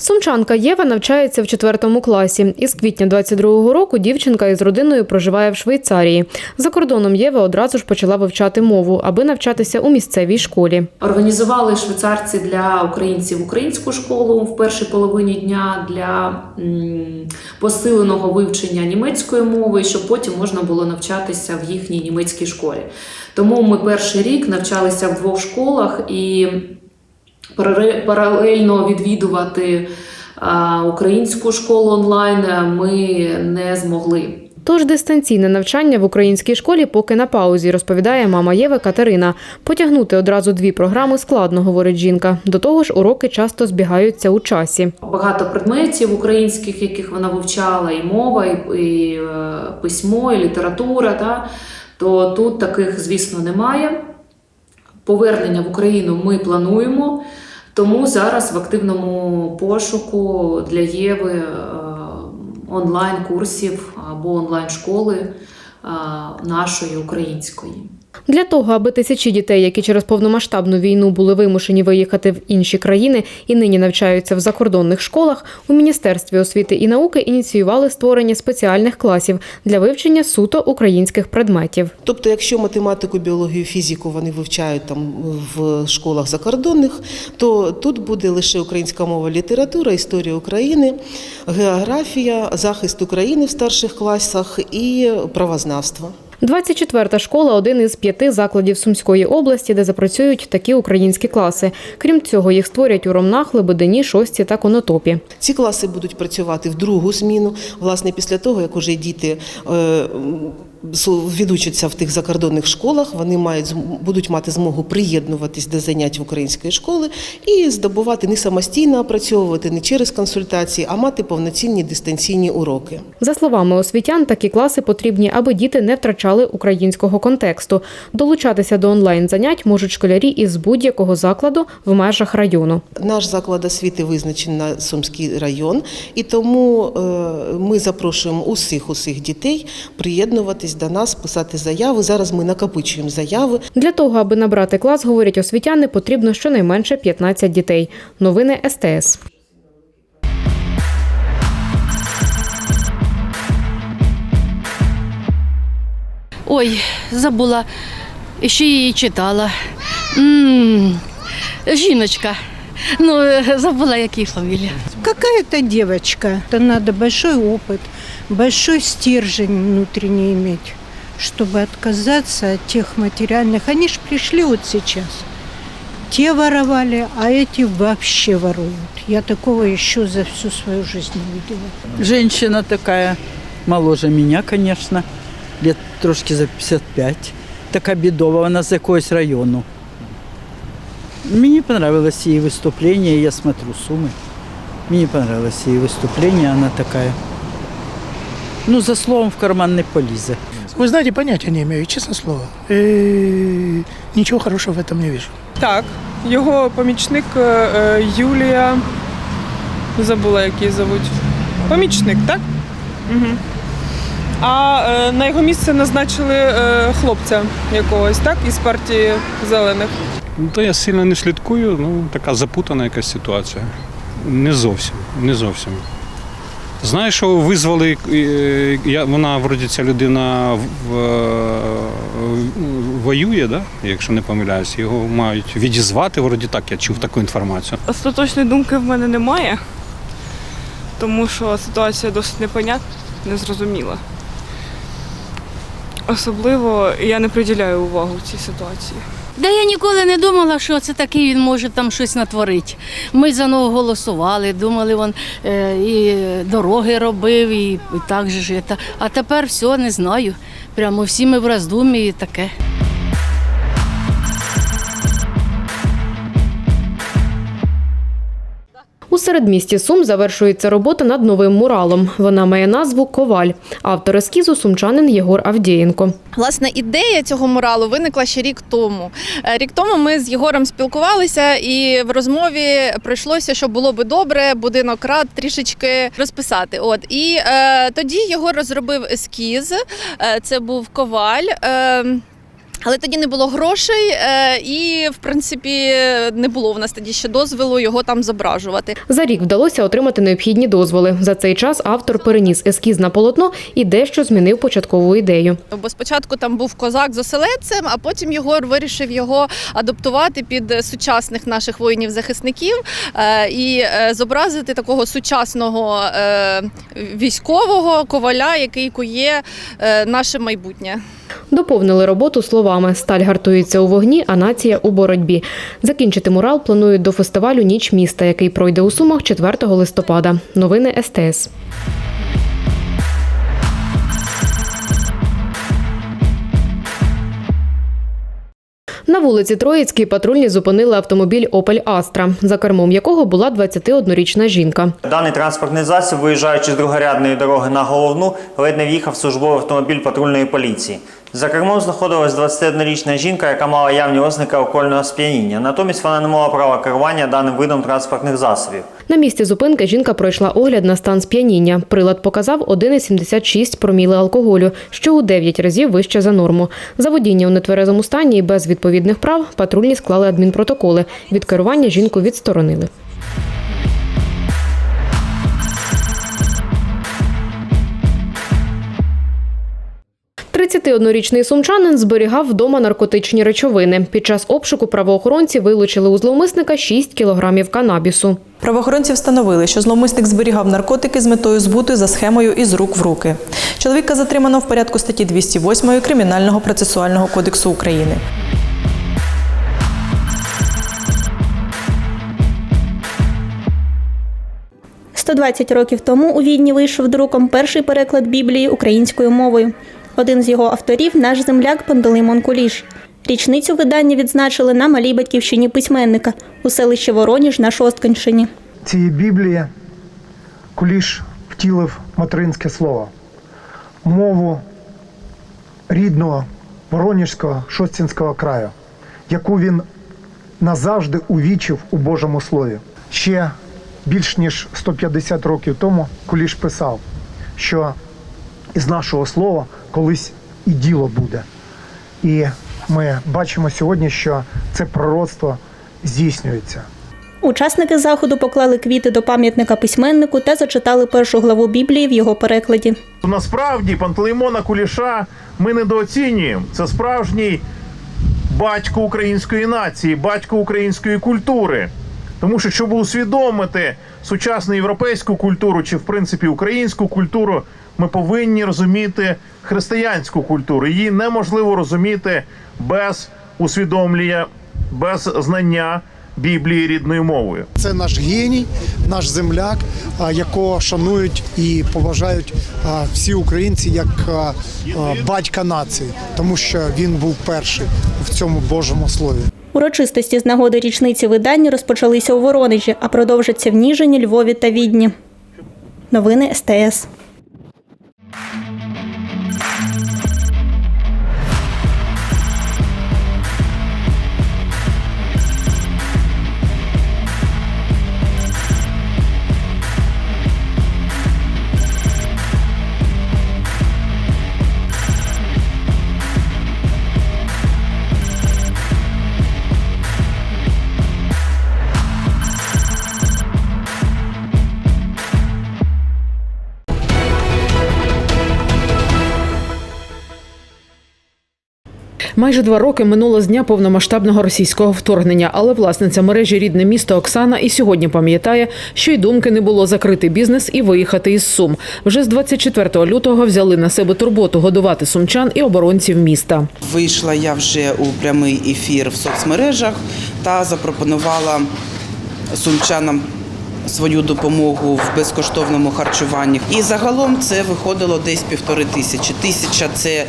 Сумчанка Єва навчається в четвертому класі. Із квітня 22-го року дівчинка із родиною проживає в Швейцарії. За кордоном Єва одразу ж почала вивчати мову, аби навчатися у місцевій школі. Організували швейцарці для українців українську школу в першій половині дня для посиленого вивчення німецької мови, щоб потім можна було навчатися в їхній німецькій школі. Тому ми перший рік навчалися в двох школах і паралельно відвідувати українську школу онлайн ми не змогли. Тож дистанційне навчання в українській школі поки на паузі, розповідає мама Єви Катерина. Потягнути одразу дві програми складно, говорить жінка. До того ж, уроки часто збігаються у часі. багато предметів українських, яких вона вивчала, і мова, і, і е, письмо, і література. Та, то тут таких, звісно, немає. Повернення в Україну ми плануємо, тому зараз в активному пошуку для Єви е, онлайн-курсів або онлайн-школи е, нашої української. Для того, аби тисячі дітей, які через повномасштабну війну були вимушені виїхати в інші країни і нині навчаються в закордонних школах, у Міністерстві освіти і науки ініціювали створення спеціальних класів для вивчення суто українських предметів. Тобто, якщо математику, біологію, фізику вони вивчають там в школах закордонних, то тут буде лише українська мова, література, історія України, географія, захист України в старших класах і правознавство. 24-та школа один із п'яти закладів Сумської області, де запрацюють такі українські класи. Крім цього, їх створять у Ромнах, Лебедині, Шості та Конотопі. Ці класи будуть працювати в другу зміну, власне, після того, як уже діти е, відучаться в тих закордонних школах, вони мають будуть мати змогу приєднуватись до занять української школи і здобувати не самостійно опрацьовувати, не через консультації, а мати повноцінні дистанційні уроки. За словами освітян, такі класи потрібні, аби діти не втрачали українського контексту. Долучатися до онлайн занять можуть школярі із будь-якого закладу в межах району. Наш заклад освіти визначений на Сумський район, і тому е, ми запрошуємо усіх усіх дітей приєднуватись до нас, писати заяви. Зараз ми накопичуємо заяви. Для того, аби набрати клас, говорять освітяни, потрібно щонайменше 15 дітей. Новини СТС. Ой, забула. Ще її читала. м жіночка. Ну, е, забула, які фамілія. Какая-то девочка. Это надо большой опыт, большой стержень внутренний иметь, чтобы отказаться от тех материальных. Они ж пришли вот сейчас. Те воровали, а эти вообще воруют. Я такого еще за всю свою жизнь не видела. Женщина такая, моложе меня, конечно, лет трошки за 55. Така бідова, вона з якогось району. Мені понравилось її виступлення, я смотрю Суми. Мені понравилось її виступлення, вона така. Ну, за словом в карман не полізе. Вы знаете, понятия не имею, честное слово. Э, Ничего хорошего в этом не вижу. Так, його помічник е, е, Юлія. Забула, як її зовуть. Помічник, так? Угу. А е, на його місце назначили е, хлопця якогось, так? Із партії зелених. Ну, то я сильно не слідкую, ну така запутана якась ситуація. Не зовсім, не зовсім. Знаю, що визвали, е, я, вона вроді ця людина в- воює, да? якщо не помиляюсь, його мають відізвати, вроді так, я чув таку інформацію. Остаточної думки в мене немає, тому що ситуація досить непонятна, незрозуміла. Особливо я не приділяю увагу цій ситуації. Да я ніколи не думала, що це такий він може там щось натворити. Ми за нього голосували, думали, він е, і дороги робив, і, і так же ж. А тепер все, не знаю. Прямо всі ми в роздумі і таке. У середмісті Сум завершується робота над новим муралом. Вона має назву Коваль. Автор ескізу сумчанин Єгор Авдієнко. Власне, ідея цього муралу виникла ще рік тому. Е, Рік тому ми з Єгором спілкувалися, і в розмові прийшлося, що було би добре будинок рад трішечки розписати. От і е, тоді Єгор розробив ескіз. Е, це був коваль. Е, але тоді не було грошей, е, і в принципі не було в нас тоді ще дозволу його там зображувати. За рік вдалося отримати необхідні дозволи. За цей час автор переніс ескіз на полотно і дещо змінив початкову ідею. Бо спочатку там був козак з оселедцем, а потім Єгор вирішив його адаптувати під сучасних наших воїнів-захисників е, і е, зобразити такого сучасного військового коваля, який кує наше майбутнє. Доповнили роботу словами Сталь гартується у вогні, а нація у боротьбі. Закінчити мурал планують до фестивалю Ніч міста, який пройде у Сумах 4 листопада. Новини СТС. На вулиці Троїцькій патрульні зупинили автомобіль Опель Астра, за кермом якого була 21-річна жінка. Даний транспортний засіб, виїжджаючи з другорядної дороги на головну, ледь не в'їхав службовий автомобіль патрульної поліції. За кермом знаходилась 21-річна жінка, яка мала явні ознаки алкогольного сп'яніння. Натомість вона не мала права керування даним видом транспортних засобів. На місці зупинки жінка пройшла огляд на стан сп'яніння. Прилад показав 1,76 проміли алкоголю, що у 9 разів вище за норму. За водіння у нетверезому стані і без відповідних прав патрульні склали адмінпротоколи. Від керування жінку відсторонили. – 31-річний сумчанин зберігав вдома наркотичні речовини. Під час обшуку правоохоронці вилучили у зловмисника 6 кілограмів канабісу. Правоохоронці встановили, що зловмисник зберігав наркотики з метою збуту за схемою із рук в руки. Чоловіка затримано в порядку статті 208 Кримінального процесуального кодексу України. – 120 років тому у Відні вийшов друком перший переклад Біблії українською мовою. Один з його авторів наш земляк Пантелеймон Куліш. Річницю видання відзначили на малій батьківщині письменника у селищі Вороніж на Шосткинщині. цієї Біблії Куліш втілив материнське слово, мову рідного Воронежського Шостінського краю, яку він назавжди увічив у Божому Слові. Ще більш ніж 150 років тому Куліш писав, що із нашого слова колись і діло буде. І ми бачимо сьогодні, що це пророцтво здійснюється. Учасники заходу поклали квіти до пам'ятника письменнику та зачитали першу главу Біблії в його перекладі. Насправді Пантелеймона Куліша ми недооцінюємо. Це справжній батько української нації, батько української культури. Тому що, щоб усвідомити сучасну європейську культуру чи, в принципі, українську культуру, ми повинні розуміти християнську культуру. Її неможливо розуміти без усвідомлення, без знання Біблії рідною мовою. Це наш геній, наш земляк, якого шанують і поважають всі українці як батька нації, тому що він був перший в цьому Божому слові. Урочистості з нагоди річниці видання розпочалися у Воронежі, а продовжаться в Ніжині, Львові та Відні. Новини СТС. Bye. Майже два роки минуло з дня повномасштабного російського вторгнення, але власниця мережі рідне місто Оксана і сьогодні пам'ятає, що й думки не було закрити бізнес і виїхати із Сум. Вже з 24 лютого взяли на себе турботу годувати сумчан і оборонців міста. Вийшла я вже у прямий ефір в соцмережах та запропонувала сумчанам свою допомогу в безкоштовному харчуванні. І загалом це виходило десь півтори тисячі. Тисяча це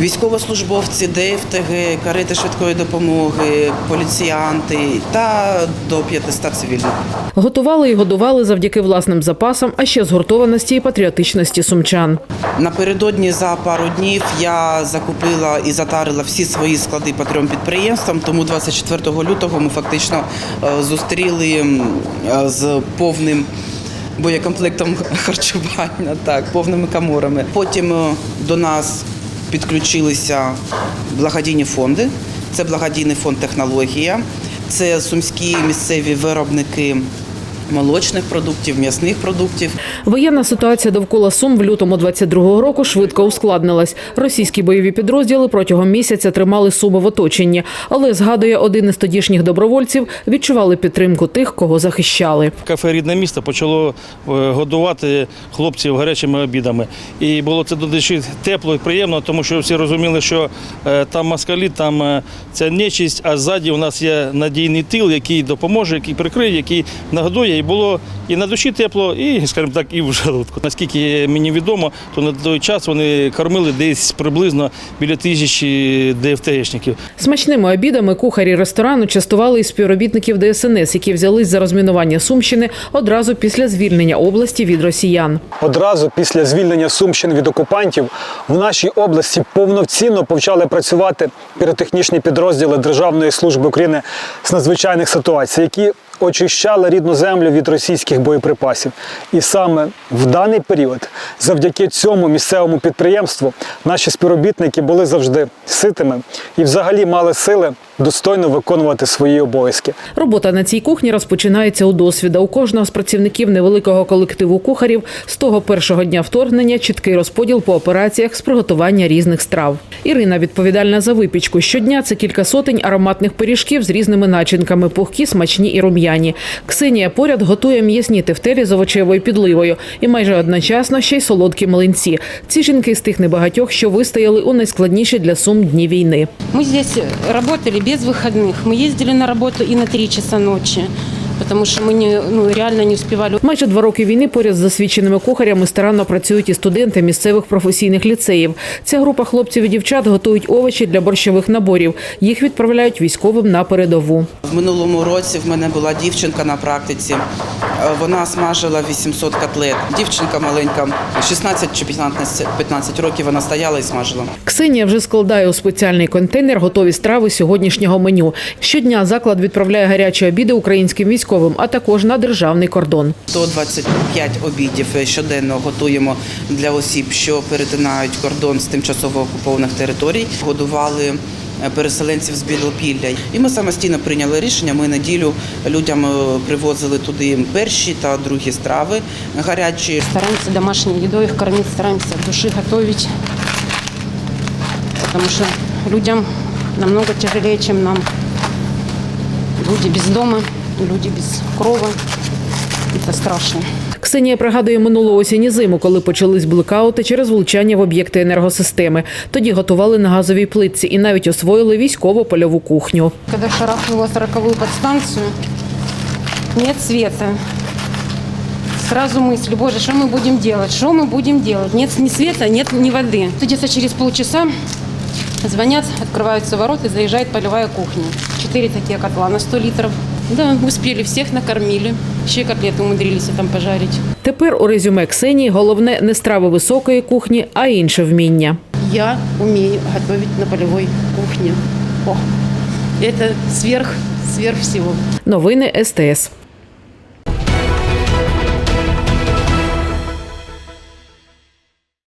військовослужбовці, ДФТГ, карети швидкої допомоги, поліціянти та до 500 цивільних. Готували і годували завдяки власним запасам, а ще згуртованості і патріотичності сумчан. Напередодні за пару днів я закупила і затарила всі свої склади по трьом підприємствам. Тому 24 лютого ми фактично е, зустріли е, з повним боєкомплектом харчування, так, повними каморами. Потім е, до нас підключилися благодійні фонди. Це благодійний фонд технологія, це сумські місцеві виробники молочних продуктів, м'ясних продуктів. Воєнна ситуація довкола Сум в лютому 22-го року швидко ускладнилась. Російські бойові підрозділи протягом місяця тримали Суми в оточенні. Але, згадує один із тодішніх добровольців, відчували підтримку тих, кого захищали. Кафе Рідне місто почало е, годувати хлопців гарячими обідами. І було це дуже тепло і приємно, тому що всі розуміли, що е, там москалі, там е, ця нечисть, а ззаді у нас є надійний тил, який допоможе, який прикриє, який нагодує. І було і на душі тепло, і, скажімо так, і в желудку. Наскільки мені відомо, то на той час вони кормили десь приблизно біля тисячі ДФТшників. Смачними обідами кухарі ресторану частували і співробітників ДСНС, які взялись за розмінування Сумщини одразу після звільнення області від росіян. Одразу після звільнення Сумщини від окупантів в нашій області повноцінно почали працювати піротехнічні підрозділи Державної служби України з надзвичайних ситуацій, які очищали рідну землю від російських боєприпасів. І саме в даний період, завдяки цьому місцевому підприємству, наші співробітники були завжди ситими і взагалі мали сили достойно виконувати свої обов'язки. Робота на цій кухні розпочинається у досвіда. У кожного з працівників невеликого колективу кухарів з того першого дня вторгнення чіткий розподіл по операціях з приготування різних страв. Ірина відповідальна за випічку. Щодня це кілька сотень ароматних пиріжків з різними начинками, пухкі, смачні і рум'яні. Ксенія поряд готує м'ясні тефтелі з овочевою підливою і майже одночасно ще й солодкі млинці. Ці жінки з тих небагатьох, що вистояли у найскладніші для сум дні війни. Мы здесь работали без выходных. Мы ездили на работу и на 3 часа ночи, потому что мы не, ну, реально не успевали. Майже два роки війни поряд з досвідченими кухарями старанно працюють і студенти місцевих професійних ліцеїв. Ця група хлопців і дівчат готують овочі для борщових наборів. Їх відправляють військовим на передову. В минулому році в мене була дівчинка на практиці. Е, Вона смажила 800 котлет. Дівчинка маленька, 16 чи 15, 15 років вона стояла і смажила. Ксенія вже складає у спеціальний контейнер готові страви сьогоднішнього меню. Щодня заклад відправляє гарячі обіди українським військовим, а також на державний кордон. 125 обідів щоденно готуємо для осіб, що перетинають кордон з тимчасово окупованих територій. Годували е, переселенців з Білопілля. І ми самостійно прийняли рішення. Ми неділю людям е, привозили туди перші та другі страви гарячі. Стараемся домашней едой их кормить, стараемся от души готовить, потому что людям намного тяжелее, чем нам. Люди без дома, люди без крова. Это страшно. Ксенія пригадує минулу осінь і зиму, коли почались блекаути через влучання в об'єкти енергосистеми. Тоді готували на газовій плитці і навіть освоїли військову польову кухню. Когда шарахнула сороковую подстанцию, нет света. Сразу мысль, боже, что мы будем делать, что мы будем делать? Нет ни света, нет ни воды. Где-то через полчаса звонят, открываются ворота, заезжает полевая кухня. Четыре такие котла на 100 литров. Да, успіли всіх накормили. Ще котлети умудрилися там пожарити. Тепер у резюме Ксенії головне не страви високої кухні, а інше вміння. Я вмію готувати на польовій кухні. О, це сверх, сверх всього. Новини СТС.